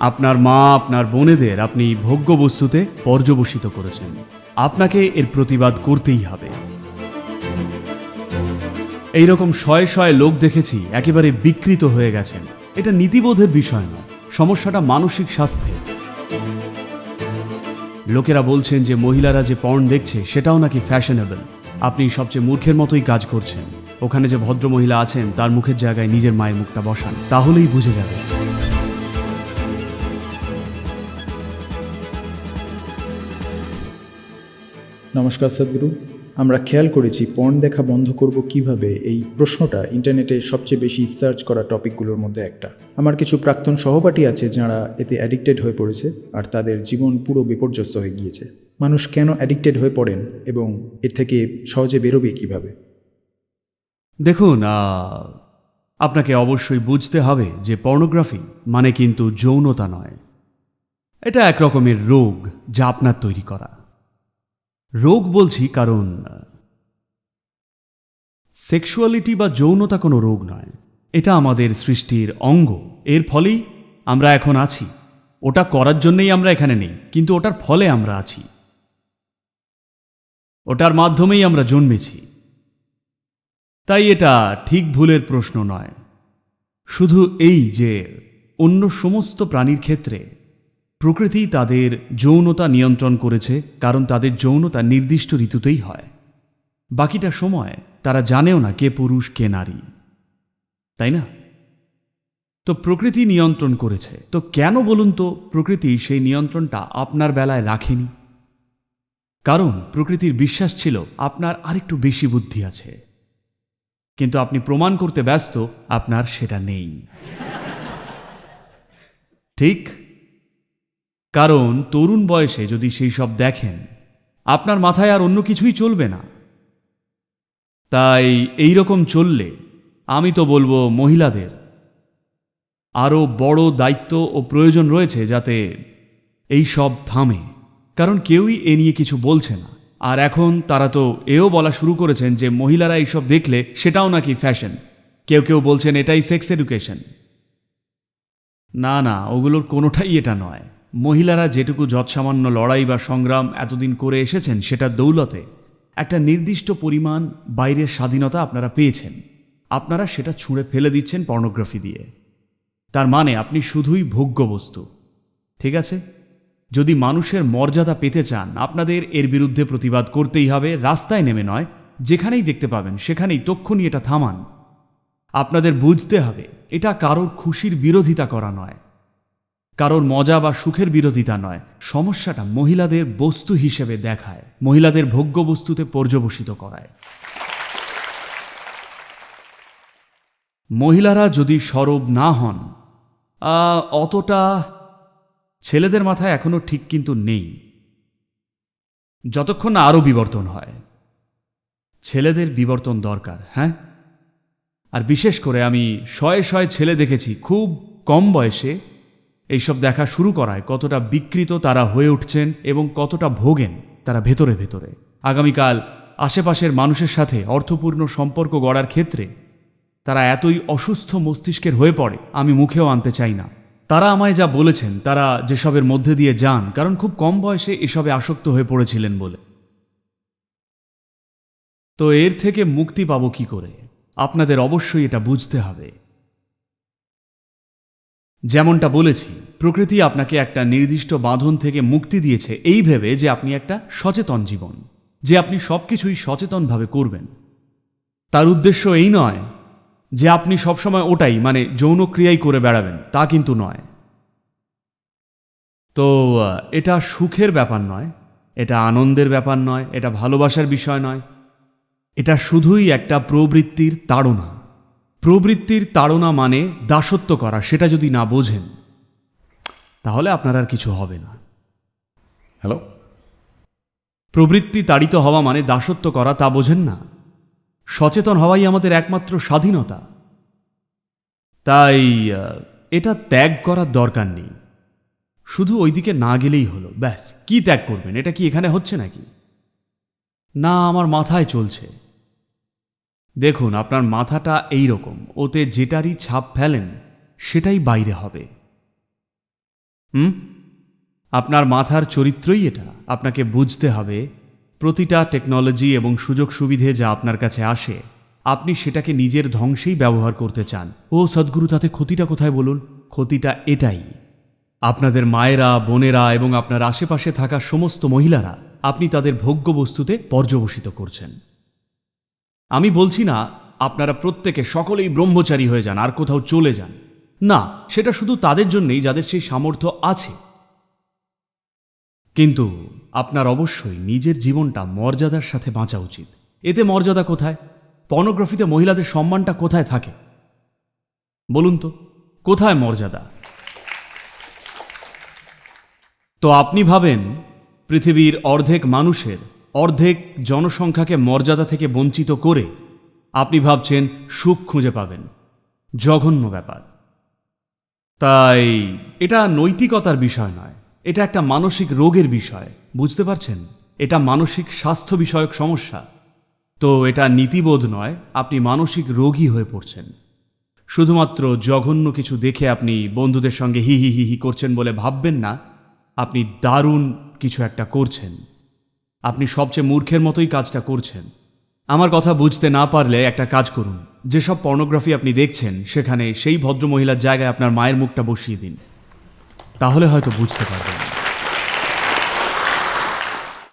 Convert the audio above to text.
আপনার মা, আপনার বোনেদের আপনি ভোগ্য বস্তুতে পর্যবসিত করেছেন। আপনাকে এর প্রতিবাদ করতেই হবে। এই রকম শয়ে শয়ে লোক দেখেছি, একেবারে বিকৃত হয়ে গেছেন। এটা নীতিবোধের বিষয় নয়, সমস্যাটা মানসিক স্বাস্থ্যের। লোকেরা বলছেন যে মহিলারা যে পর্ন দেখছে, সেটাও নাকি ফ্যাশনেবল। আপনি সবচেয়ে মূর্খের মতোই কাজ করছেন। ওখানে যে ভদ্র মহিলা আছেন, তার মুখের জায়গায় নিজের মায়ের মুখটা বসান, তাহলেই বুঝে যাবে। নমস্কার সদ্গুরু। আমরা খেয়াল করেছি পর্ন দেখা বন্ধ করব কীভাবে? এই প্রশ্নটা ইন্টারনেটে সবচেয়ে বেশি সার্চ করা টপিকগুলোর মধ্যে একটা। আমার কিছু প্রাক্তন সহপাঠী আছে যারা এতে অ্যাডিক্টেড হয়ে পড়েছে আর তাদের জীবন পুরো বিপর্যস্ত হয়ে গিয়েছে। মানুষ কেন অ্যাডিক্টেড হয়ে পড়েন এবং এর থেকে সহজে বেরোবে কীভাবে? দেখুন আপনাকে অবশ্যই বুঝতে হবে যে পর্নোগ্রাফি মানে কিন্তু যৌনতা নয়। এটা এক রকমের রোগ যা আপনার তৈরি করা। রোগ বলছি কারণ সেক্সুয়ালিটি বা যৌনতা কোনো রোগ নয়। এটা আমাদের সৃষ্টির অঙ্গ। এর ফলেই আমরা এখন আছি। ওটা করার জন্যেই আমরা এখানে নেই, কিন্তু ওটার ফলে আমরা আছি। ওটার মাধ্যমেই আমরা জন্মেছি। তাই এটা ঠিক ভুলের প্রশ্ন নয়। শুধু এই যে অন্য সমস্ত প্রাণীর ক্ষেত্রে প্রকৃতি তাদের যৌনতা নিয়ন্ত্রণ করেছে, কারণ তাদের যৌনতা নির্দিষ্ট ঋতুতেই হয়। বাকিটা সময় তারা জানেও না কে পুরুষ, কে নারী। তাই না? তো প্রকৃতি নিয়ন্ত্রণ করেছে। তো কেন বলুন তো, প্রকৃতি সেই নিয়ন্ত্রণটা আপনার বেলায় রাখেনি? কারণ প্রকৃতির বিশ্বাস ছিল আপনার আরেকটু বেশি বুদ্ধি আছে। কিন্তু আপনি প্রমাণ করতে ব্যস্ত, আপনার সেটা নেই। ঠিক? কারণ তরুণ বয়সে যদি সেই সব দেখেন, আপনার মাথায় আর অন্য কিছুই চলবে না। তাই এই রকম চললে আমি তো বলব মহিলাদের আরও বড় দায়িত্ব ও প্রয়োজন রয়েছে যাতে এই সব থামে। কারণ কেউই এ নিয়ে কিছু বলছে না। আর এখন তারা তো এও বলা শুরু করেছেন যে মহিলারা এইসব দেখলে সেটাও নাকি ফ্যাশন। কেউ কেউ বলছেন এটাই সেক্স এডুকেশন। না না, ওগুলোর কোনোটাই এটা নয়। মহিলারা যেটুকু যৎসামান্য লড়াই বা সংগ্রাম এতদিন করে এসেছেন, সেটা দৌলতে একটা নির্দিষ্ট পরিমাণ বাইরের স্বাধীনতা আপনারা পেয়েছেন। আপনারা সেটা ছুঁড়ে ফেলে দিচ্ছেন পর্নোগ্রাফি দিয়ে। তার মানে আপনি শুধুই ভোগ্য বস্তু, ঠিক আছে? যদি মানুষের মর্যাদা পেতে চান, আপনাদের এর বিরুদ্ধে প্রতিবাদ করতেই হবে, রাস্তায় নেমে নয়, যেখানেই দেখতে পাবেন, সেখানেই তক্ষুনি এটা থামান। আপনাদের বুঝতে হবে, এটা কারোর খুশির বিরোধিতা করা নয়। কারোর মজা বা সুখের বিরোধিতা নয়, সমস্যাটা মহিলাদের বস্তু হিসেবে দেখায়, মহিলাদের ভোগ্য বস্তুতে পর্যবসিত করায়। মহিলারা যদি সরব না হন অতটা ছেলেদের মাথায় এখনও ঠিক কিন্তু নেই। যতক্ষণ না আরও বিবর্তন হয়। ছেলেদের বিবর্তন দরকার হ্যাঁ? আর বিশেষ করে আমি শয়ে শয়ে ছেলে দেখেছি, খুব কম বয়সে এইসব দেখা শুরু করায় কতটা বিকৃত তারা হয়ে উঠছেন এবং কতটা ভোগেন তারা ভেতরে ভেতরে। আগামীকাল আশেপাশের মানুষের সাথে অর্থপূর্ণ সম্পর্ক গড়ার ক্ষেত্রে তারা এতই অসুস্থ মস্তিষ্কের হয়ে পড়ে, আমি মুখেও আনতে চাই না। তারা আমায় যা বলেছেন, তারা যেসবের মধ্যে দিয়ে যান, কারণ খুব কম বয়সে এসবে আসক্ত হয়ে পড়েছিলেন বলে। তো এর থেকে মুক্তি পাবো কি করে? আপনাদের অবশ্যই এটা বুঝতে হবে। যেমনটা বলেছি, প্রকৃতি আপনাকে একটা নির্দিষ্ট বাঁধন থেকে মুক্তি দিয়েছে এই ভেবে যে আপনি একটা সচেতন জীবন, যে আপনি সবকিছুই সচেতনভাবে করবেন। তার উদ্দেশ্য এই নয় যে আপনি সবসময় ওটাই মানে যৌন ক্রিয়াই করে বেড়াবেন, তা কিন্তু নয়। তো এটা সুখের ব্যাপার নয়, এটা আনন্দের ব্যাপার নয়, এটা ভালোবাসার বিষয় নয়, এটা শুধুই একটা প্রবৃত্তির তাড়না। প্রবৃত্তির তাড়না মানে দাসত্ব করা সেটা যদি না বোঝেন তাহলে আপনার আর কিছু হবে না। হ্যালো? প্রবৃত্তি তাড়িত হওয়া মানে দাসত্ব করা তা বোঝেন না। সচেতন হওয়াই আমাদের একমাত্র স্বাধীনতা। তাই এটা ত্যাগ করার দরকার নেই। শুধু ওইদিকে না গেলেই হলো ব্যাস। কি ত্যাগ করবেন? এটা কি এখানে হচ্ছে নাকি? না আমার মাথায় চলছে। দেখুন, আপনার মাথাটা এই রকম ওতে যেটারই ছাপ ফেলেন, সেটাই বাইরে হবে। হুম? আপনার মাথার চরিত্রই এটা, আপনাকে বুঝতে হবে, প্রতিটা টেকনোলজি এবং সুযোগ সুবিধে যা আপনার কাছে আসে, আপনি সেটাকে নিজের ধ্বংসেই ব্যবহার করতে চান। ও সদ্গুরু, তাতে ক্ষতিটা কোথায় বলুন? ক্ষতিটা এটাই। আপনাদের মায়েরা, বোনেরা এবং আপনার আশেপাশে থাকা সমস্ত মহিলারা, আপনি তাদের ভোগ্য বস্তুতে পর্যবসিত করছেন। আমি বলছি না, আপনারা প্রত্যেকে সকলেই ব্রহ্মচারী হয়ে যান, আর কোথাও চলে যান। না, সেটা শুধু তাদের জন্যই, যাদের সেই সামর্থ্য আছে। কিন্তু আপনার অবশ্যই নিজের জীবনটা মর্যাদার সাথে বাঁচা উচিত। এতে মর্যাদা কোথায়? পর্নোগ্রাফিতে মহিলাদের সম্মানটা কোথায় থাকে? বলুন তো, কোথায় মর্যাদা? তো আপনি ভাবেন, পৃথিবীর অর্ধেক মানুষের অর্ধেক জনসংখ্যাকে মর্যাদা থেকে বঞ্চিত করে আপনি ভাবছেন সুখ খুঁজে পাবেন। জঘন্য ব্যাপার। তাই এটা নৈতিকতার বিষয় নয়, এটা একটা মানসিক রোগের বিষয়, বুঝতে পারছেন? এটা মানসিক স্বাস্থ্য বিষয়ক সমস্যা। তো এটা নীতিবোধ নয়, আপনি মানসিক রোগী হয়ে পড়ছেন। শুধুমাত্র জঘন্য কিছু দেখে আপনি বন্ধুদের সঙ্গে হি হি হি হি করছেন বলে ভাববেন না, আপনি দারুণ কিছু একটা করছেন। আপনি সবচেয়ে মূর্খের মতোই কাজটা করছেন। আমার কথা বুঝতে না পারলে একটা কাজ করুন। যেসব পর্নোগ্রাফি আপনি দেখছেন, সেখানে সেই ভদ্রমহিলার জায়গায় আপনার মায়ের মুখটা বসিয়ে দিন। তাহলে হয়তো বুঝতে পারবেন।